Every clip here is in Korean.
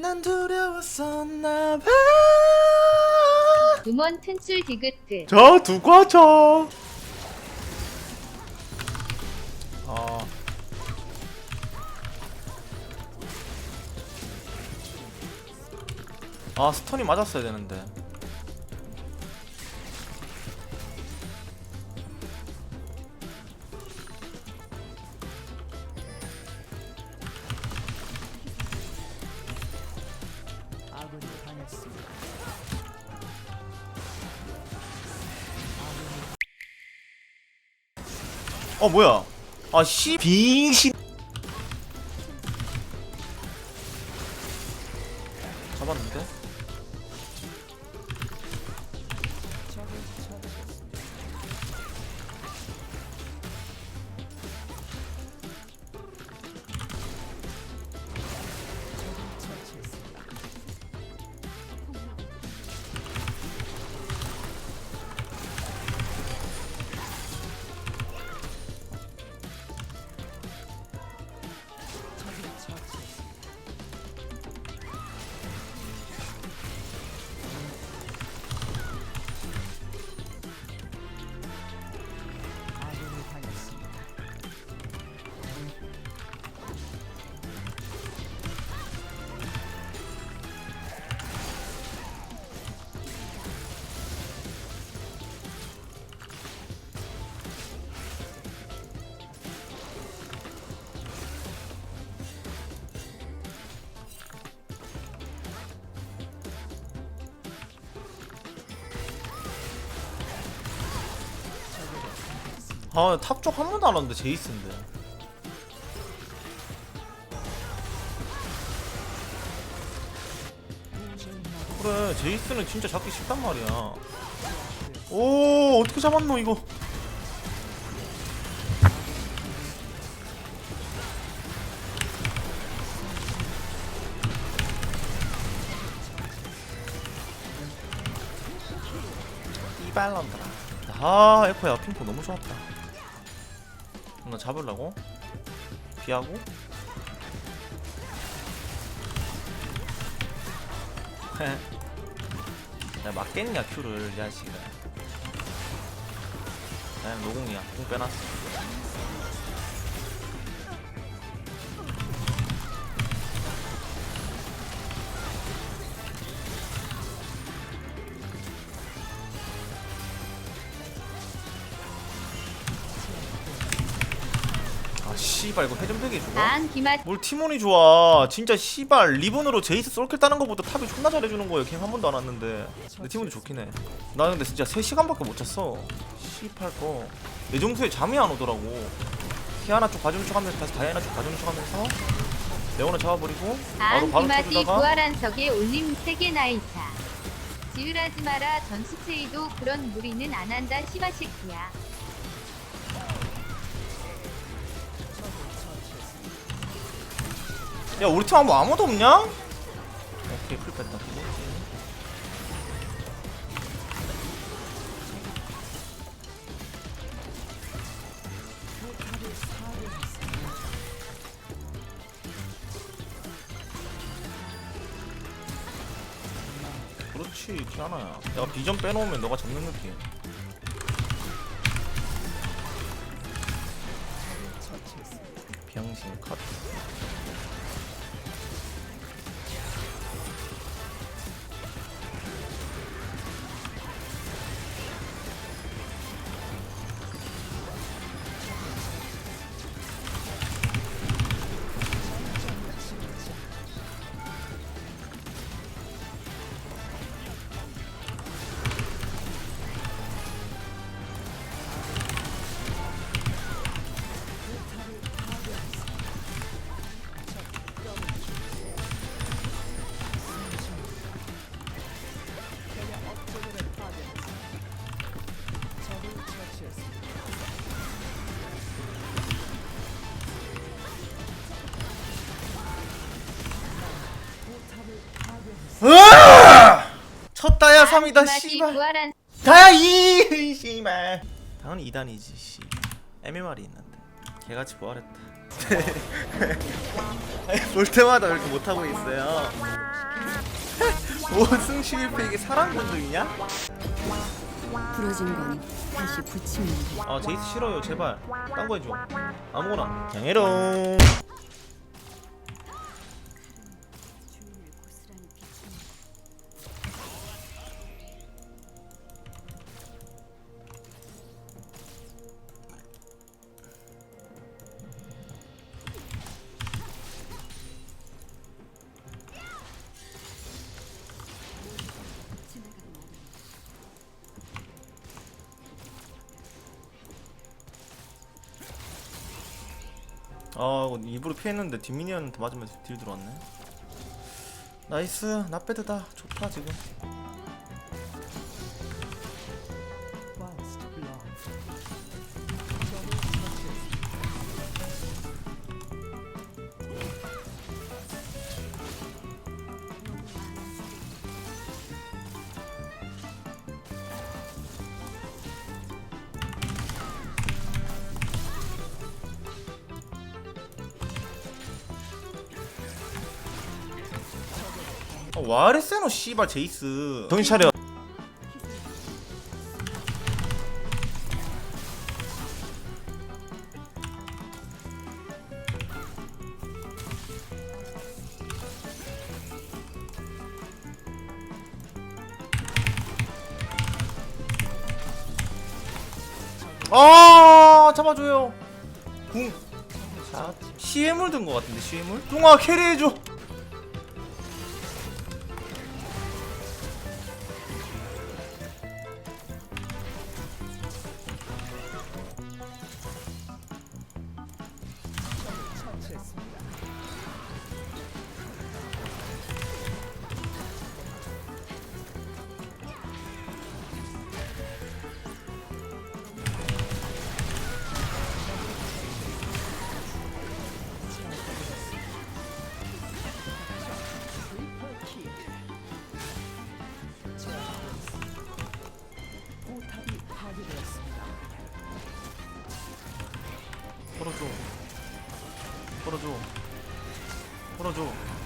난 두려웠었나 봐. 음원 튼출 디귿트 저 두과죠. 아. 아 스턴이 맞았어야 되는데. 어 뭐야? 아씨 빙신. 아 탑 쪽 한 번도 안 왔는데 제이스인데. 그래 제이스는 진짜 잡기 쉽단 말이야. 오 어떻게 잡았노 이거? 이발런드라. 아 에코야 핑퐁 너무 좋았다. 나 잡으려고 피하고. 야 맞겠냐 큐를 이 자식아. 난 노공이야. 공 빼놨어. 아 이거 회전 되게 좋아. 다한 기맛 뭘 티몬이 좋아. 진짜 씨발 리본으로 제이스 솔킬 따는 거보다 탑이 존나 잘해주는 거예요 갱한 번도 안 왔는데. 근데 티몬이 좋긴 해나 근데 진짜 3시간밖에 못 잤어. 씨발 거 내 정도에 잠이 안 오더라고. 키아나 쪽 봐주는 척 하면서 다시 다이아나 쪽 봐주는 척 하면서 레오나 잡아버리고 바로 바로 쳐주다가 부활한 석에 올림 세계 나이사 지으라지 마라 전수 체이도 그런 무리는 안 한다 시바새끼야 야 우리 팀 아무 아무도 없냐? 오케이 풀 뺐다. 그렇지 키아나야. 내가 비전 빼놓으면 너가 잡는 느낌 3이다 씨발. 다이 씨발. 당연히 2단이지 씨. MMR이 있는데. 개같이 부활했다. 볼 때마다 왜 이렇게 못하고 있어요? 5승 11패 이게 사람 본적이냐? 부러진 건 다시 붙이면 돼. 아 제이스 싫어요. 제발. 딴 거 해줘. 아무거나. 양해롱. 아 일부러 피했는데 뒷미니언한테 맞으면서 딜 들어왔네. 나이스 나빼드다. 좋다 지금 아, 와레세노 씨발 제이스. 정신 차려. 아 잡아줘요. 궁. 자, CM을 든것 같은데 CM을? 뚱아 캐리해줘 풀어줘. 풀어줘. 풀어줘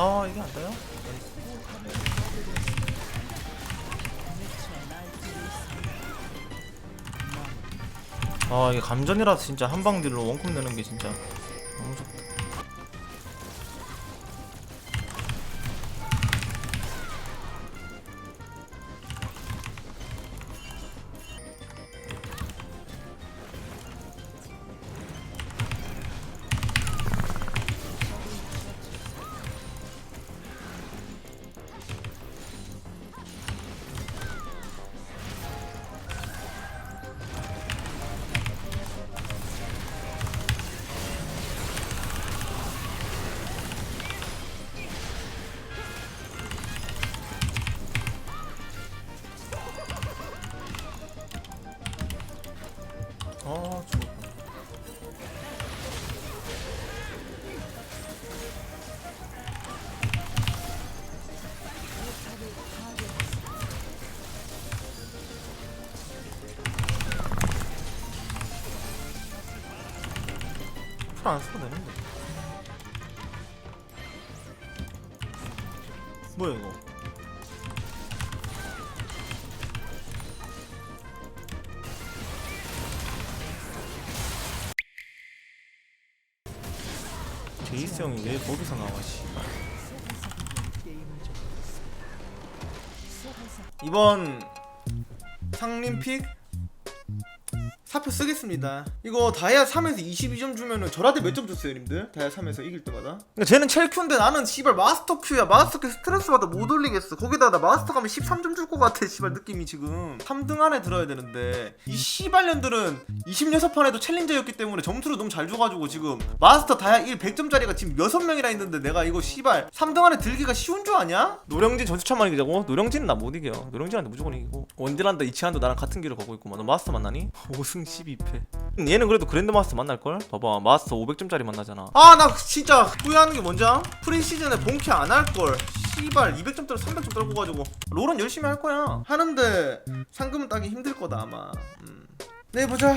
아 이게 안 돼요? 아 이게 감전이라서 진짜 한방 딜로 원컵 내는 게 진짜 너무 좋다 아 좋아 풀안 써도 되는데. 뭐야 이거 스 형이 왜 거기서 나와 씨발 이번 상림픽 사표 쓰겠습니다. 이거 다이아 3에서 22점 주면은 저한테 몇 점 줬어요, 님들? 다이아 3에서 이길 때마다. 쟤는 첼큐인데 나는 씨발 마스터 큐야. 마스터 큐 스트레스 받아 못 올리겠어. 거기다 나 마스터 가면 13점 줄 것 같아. 씨발 느낌이 지금 3등 안에 들어야 되는데 이 씨발년들은 26판에도 챌린저였기 때문에 점수를 너무 잘 줘가지고 지금 마스터 다이아 1 100점짜리가 지금 6명이나 있는데 내가 이거 씨발 3등 안에 들기가 쉬운 줄 아냐? 노령진 전수찬만 이기자고? 노령진은 나 못 이겨. 노령진한테 무조건 이기고 원딜한다 이치한도 나랑 같은 길을 가고 있고 너 마스터 만나니? 5승 12패. 얘는 그래도 그랜드 마스터 만날걸? 봐봐 마스터 500점짜리 만나잖아. 아 나 진짜 후회하는 게 뭔지 알아? 프리시즌에 본캐 안 할걸. 씨발 200점 떨어 300점 떨고 가지고. 롤은 열심히 할 거야. 하는데 상금은 따기 힘들 거다 아마. 음. 네 보자